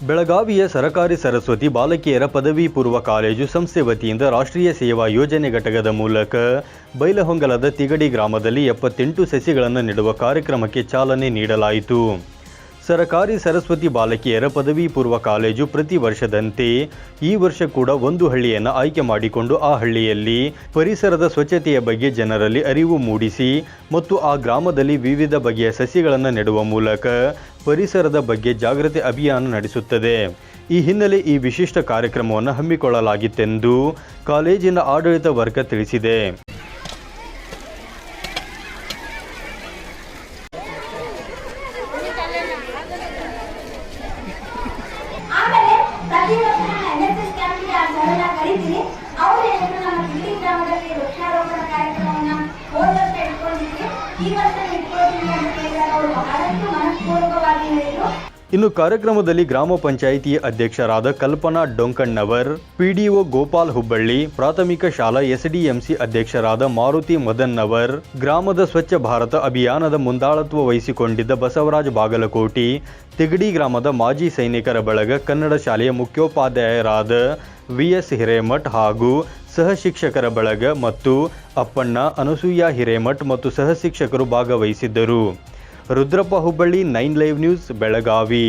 ಬೆಳಗಾವಿಯ ಸರಕಾರಿ ಸರಸ್ವತಿ ಬಾಲಕಿಯರ ಪದವಿ ಪೂರ್ವ ಕಾಲೇಜು ಸಂಸ್ಥೆ ವತಿಯಿಂದ ರಾಷ್ಟ್ರೀಯ ಸೇವಾ ಯೋಜನೆ ಘಟಕದ ಮೂಲಕ ಬೈಲಹೊಂಗಲದ ತಿಗಡಿ ಗ್ರಾಮದಲ್ಲಿ ಎಪ್ಪತ್ತೆಂಟು ಸಸಿಗಳನ್ನು ನೆಡುವ ಕಾರ್ಯಕ್ರಮಕ್ಕೆ ಚಾಲನೆ ನೀಡಲಾಯಿತು. ಸರಕಾರಿ ಸರಸ್ವತಿ ಬಾಲಕಿಯರ ಪದವಿ ಪೂರ್ವ ಕಾಲೇಜು ಪ್ರತಿ ವರ್ಷದಂತೆ ಈ ವರ್ಷ ಕೂಡ ಒಂದು ಹಳ್ಳಿಯನ್ನು ಆಯ್ಕೆ ಮಾಡಿಕೊಂಡು ಆ ಹಳ್ಳಿಯಲ್ಲಿ ಪರಿಸರದ ಸ್ವಚ್ಛತೆಯ ಬಗ್ಗೆ ಜನರಲ್ಲಿ ಅರಿವು ಮೂಡಿಸಿ ಮತ್ತು ಆ ಗ್ರಾಮದಲ್ಲಿ ವಿವಿಧ ಬಗೆಯ ಸಸಿಗಳನ್ನು ನೆಡುವ ಮೂಲಕ ಪರಿಸರದ ಬಗ್ಗೆ ಜಾಗೃತಿ ಅಭಿಯಾನ ನಡೆಸುತ್ತದೆ. ಈ ಹಿನ್ನೆಲೆ ಈ ವಿಶಿಷ್ಟ ಕಾರ್ಯಕ್ರಮವನ್ನು ಹಮ್ಮಿಕೊಳ್ಳಲಾಗಿತ್ತೆಂದು ಕಾಲೇಜಿನ ಆಡಳಿತ ವರ್ಗ ತಿಳಿಸಿದೆ. ಇನ್ನು ಕಾರ್ಯಕ್ರಮದಲ್ಲಿ ಗ್ರಾಮ ಪಂಚಾಯಿತಿ ಅಧ್ಯಕ್ಷರಾದ ಕಲ್ಪನಾ ಡೊಂಕಣ್ಣವರ್, ಪಿಡಿಒ ಗೋಪಾಲ್ ಹುಬ್ಬಳ್ಳಿ, ಪ್ರಾಥಮಿಕ ಶಾಲಾ ಎಸ್ಡಿಎಂಸಿ ಅಧ್ಯಕ್ಷರಾದ ಮಾರುತಿ ಮದನ್ನವರ್, ಗ್ರಾಮದ ಸ್ವಚ್ಛ ಭಾರತ ಅಭಿಯಾನದ ಮುಂದಾಳತ್ವ ವಹಿಸಿಕೊಂಡಿದ್ದ ಬಸವರಾಜ ಬಾಗಲಕೋಟಿ, ತಿಗಡಿ ಗ್ರಾಮದ ಮಾಜಿ ಸೈನಿಕರ ಬಳಗ ಕನ್ನಡ ಶಾಲೆಯ ಮುಖ್ಯೋಪಾಧ್ಯಾಯರಾದ ವಿಎಸ್ ಹಿರೇಮಠ್ ಹಾಗೂ ಸಹ ಶಿಕ್ಷಕರ ಬಳಗ ಮತ್ತು ಅಪ್ಪಣ್ಣ ಅನಸೂಯ ಹಿರೇಮಠ್ ಮತ್ತು ಸಹ ಶಿಕ್ಷಕರು ಭಾಗವಹಿಸಿದ್ದರು. Rudrappa Hubballi, nine live news, Belagavi.